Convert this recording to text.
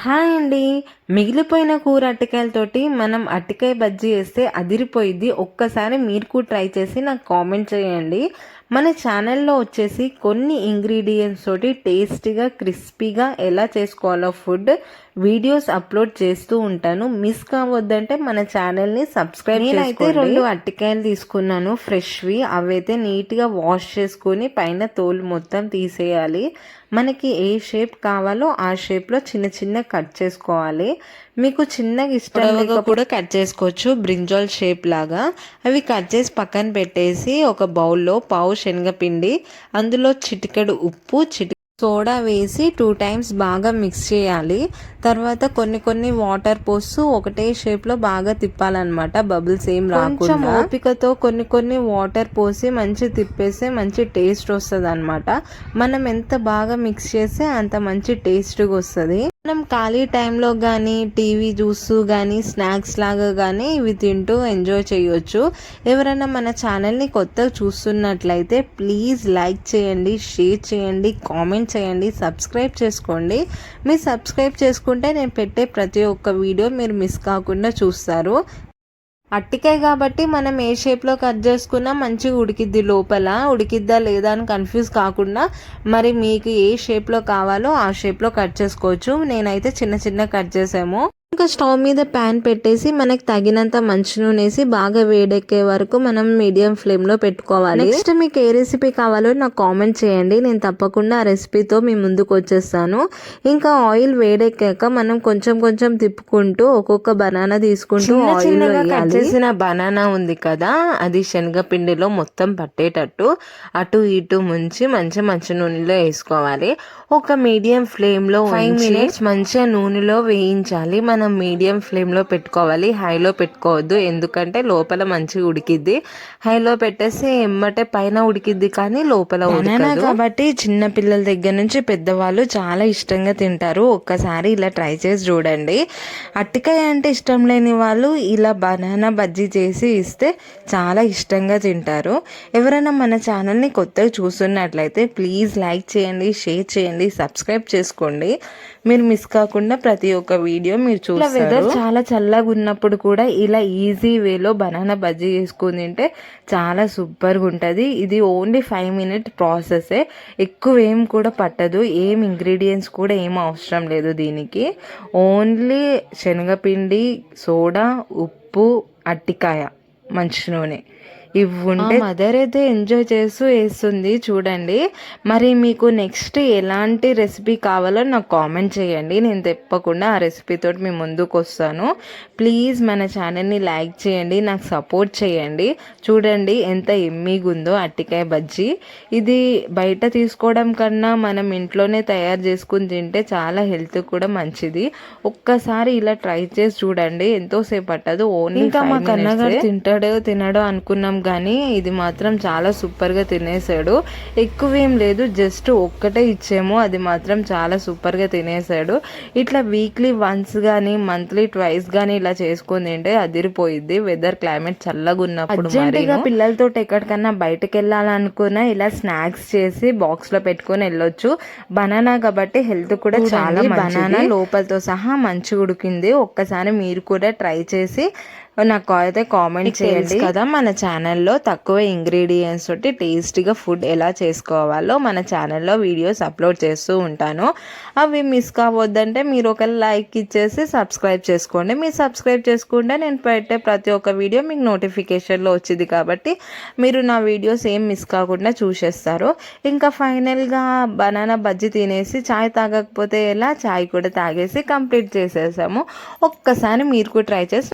Hi అండి. మిగిలిపోయిన కూర అట్టికాయలతోటి మనం అట్టికాయ బజ్జీ వేస్తే అదిరిపోయిద్ది. ఒక్కసారి మీరు కూడా ట్రై చేసి నాకు కామెంట్ చేయండి. మన ఛానల్లో వచ్చేసి కొన్ని ఇంగ్రీడియంట్స్ తోటి టేస్టీగా క్రిస్పీగా ఎలా చేసుకోవాలో ఫుడ్ వీడియోస్ అప్లోడ్ చేస్తూ ఉంటాను. మిస్ కావద్దంటే మన ఛానల్ని సబ్స్క్రైబ్ నేనైతే రెండు అట్టికాయలు తీసుకున్నాను ఫ్రెష్వి అవైతే నీట్గా వాష్ చేసుకొని పైన తోలు మొత్తం తీసేయాలి. మనకి ఏ షేప్ కావాలో ఆ షేప్లో చిన్న చిన్న కట్ చేసుకోవాలి. మీకు చిన్నగా ఇష్టం కూడా కట్ చేసుకోవచ్చు. బ్రింజాల్ షేప్ లాగా. అవి కట్ చేసి పక్కన పెట్టేసి ఒక బౌల్లో పావు శనగపిండి అందులో చిటికెడు ఉప్పు చిటి సోడా వేసి టూ టైమ్స్ బాగా మిక్స్ చేయాలి. తర్వాత కొన్ని కొన్ని వాటర్ పోస్తూ ఒకటే షేప్లో బాగా తిప్పాలన్నమాట. బబుల్స్ ఏం రాకుండా. ఓపికతో కొన్ని కొన్ని వాటర్ పోసి మంచి తిప్పేస్తే మంచి టేస్ట్ వస్తుంది అనమాట మనం ఎంత బాగా మిక్స్ చేస్తే అంత మంచి టేస్ట్గా వస్తుంది. మనం ఖాళీ టైంలో కానీ టీవీ చూస్తూ కానీ స్నాక్స్ లాగా కానీ ఇవి తింటూ ఎంజాయ్ చేయొచ్చు. ఎవరైనా మన ఛానల్ని కొత్తగా చూస్తున్నట్లయితే ప్లీజ్ లైక్ చేయండి షేర్ చేయండి కామెంట్ చేయండి సబ్స్క్రైబ్ చేసుకోండి. మీరు సబ్స్క్రైబ్ చేసుకుంటే నేను పెట్టే ప్రతి ఒక్క వీడియో మీరు మిస్ కాకుండా చూస్తారు. అట్టికాయ కాబట్టి మనం ఏ షేప్లో కట్ చేసుకున్నా మంచిగా ఉడికిద్ది లోపల. ఉడికిద్దా లేదా అని కన్ఫ్యూజ్ కాకుండా మరి మీకు ఏ షేప్లో కావాలో ఆ షేప్లో కట్ చేసుకోవచ్చు. నేనైతే చిన్న చిన్న కట్ చేసాము ఇంకా స్టవ్ మీద ప్యాన్ పెట్టేసి మనకి తగినంత మంచి నూనె వేసి బాగా వేడెక్కే వరకు మనం మీడియం ఫ్లేమ్లో పెట్టుకోవాలి. నెక్స్ట్ మీకు ఏ రెసిపీ కావాలో నాకు కామెంట్ చేయండి. నేను తప్పకుండా ఆ రెసిపీతో మీ ముందుకు వచ్చేస్తాను. ఇంకా ఆయిల్ వేడెక్కాక మనం కొంచెం కొంచెం తిప్పుకుంటూ ఒక్కొక్క బనానా తీసుకుంటూ ఆయిల్ చేసిన బనానా ఉంది కదా అది శనగపిండిలో మొత్తం పట్టేటట్టు అటు ఇటు ముంచి మంచి మంచి నూనెలో వేసుకోవాలి. ఒక మీడియం ఫ్లేమ్లో ఫైవ్ మినిట్స్ మంచిగా నూనెలో వేయించాలి. మనం మనం మీడియం ఫ్లేమ్లో పెట్టుకోవాలి. హైలో పెట్టుకోవద్దు. ఎందుకంటే లోపల మంచిగా ఉడికిద్ది. హైలో పెట్టేసి ఎమ్మటే పైన ఉడికిద్ది కానీ లోపల ఉడకదు. కాబట్టి చిన్న పిల్లల దగ్గర నుంచి పెద్దవాళ్ళు చాలా ఇష్టంగా తింటారు. ఒక్కసారి ఇలా ట్రై చేసి చూడండి. అట్టికాయ అంటే ఇష్టం లేని వాళ్ళు ఇలా బనానా బజ్జీ చేసి ఇస్తే చాలా ఇష్టంగా తింటారు. ఎవరైనా మన ఛానల్ని కొత్తగా చూస్తున్నట్లయితే ప్లీజ్ లైక్ చేయండి షేర్ చేయండి సబ్స్క్రైబ్ చేసుకోండి. మీరు మిస్ కాకుండా ప్రతి ఒక్క వీడియో మీరు చూస్తారు వెదర్ చాలా చల్లగా ఉన్నప్పుడు కూడా ఇలా ఈజీ వేలో బనానా బజ్జీ చేసుకుని తింటే చాలా సూపర్గా ఉంటుంది. ఇది ఓన్లీ ఫైవ్ మినిట్ ప్రాసెసే ఎక్కువ ఏం కూడా పట్టదు. ఏం ఇంగ్రీడియంట్స్ కూడా ఏం అవసరం లేదు దీనికి. ఓన్లీ శనగపిండి సోడా ఉప్పు అట్టికాయ మంచి నూనె. ఇవి ఉంటే మదర్ అయితే ఎంజాయ్ చేస్తూ వేస్తుంది చూడండి. మరి మీకు నెక్స్ట్ ఎలాంటి రెసిపీ కావాలో నాకు కామెంట్ చేయండి. నేను తప్పకుండా ఆ రెసిపీతో మీ ముందుకు వస్తాను. ప్లీజ్ మన ఛానల్ని లైక్ చేయండి నాకు సపోర్ట్ చేయండి. చూడండి ఎంత ఎమ్మీగా ఉందో అట్టికాయ బజ్జీ. ఇది బయట తీసుకోవడం కన్నా మనం ఇంట్లోనే తయారు చేసుకుని తింటే చాలా హెల్త్ కూడా మంచిది. ఒక్కసారి ఇలా ట్రై చేసి చూడండి ఎంతోసేపు పట్టదు ఓన్లీ ఇంకా మా కన్నగారు తింటాడో తినడో అనుకున్నాం కానీ ఇది మాత్రం చాలా సూపర్గా తినేసాడు. ఎక్కువ ఏం లేదు జస్ట్ ఒక్కటే ఇచ్చాము అది మాత్రం చాలా సూపర్గా తినేసాడు. ఇట్లా వీక్లీ వన్స్ కానీ మంత్లీ ట్వైస్ కానీ ఇలా చేసుకొని తింటే అదిరిపోయిద్ది. వెదర్ క్లైమేట్ చల్లగా ఉన్నప్పుడు పిల్లలతో ఎక్కడికన్నా బయటకు వెళ్ళాలనుకున్నా ఇలా స్నాక్స్ చేసి బాక్స్లో పెట్టుకొని వెళ్ళొచ్చు. బనానా కాబట్టి హెల్త్ కూడా చాలా బనానా లోపలతో సహా మంచిగా ఉడికింది. ఒక్కసారి మీరు కూడా ట్రై చేసి నాకు అయితే కామెంట్ చేయండి. కదా మన ఛానల్లో తక్కువ ఇంగ్రీడియంట్స్ తోటి టేస్టీగా ఫుడ్ ఎలా చేసుకోవాలో మన ఛానల్లో వీడియోస్ అప్లోడ్ చేస్తూ ఉంటాను. అవి మిస్ కావద్దంటే మీరు ఒక లైక్ ఇచ్చేసి సబ్స్క్రైబ్ చేసుకోండి. మీరు సబ్స్క్రైబ్ చేసుకుంటే నేను పెట్టే ప్రతి ఒక్క వీడియో మీకు నోటిఫికేషన్లో వచ్చింది కాబట్టి మీరు నా వీడియోస్ ఏం మిస్ కాకుండా చూసేస్తారు. ఇంకా ఫైనల్గా బనానా బజ్జీ తినేసి చాయ్ తాగకపోతే ఎలా? చాయ్ కూడా తాగేసి కంప్లీట్ చేసేసాము. ఒక్కసారి మీరు కూడా ట్రై చేసి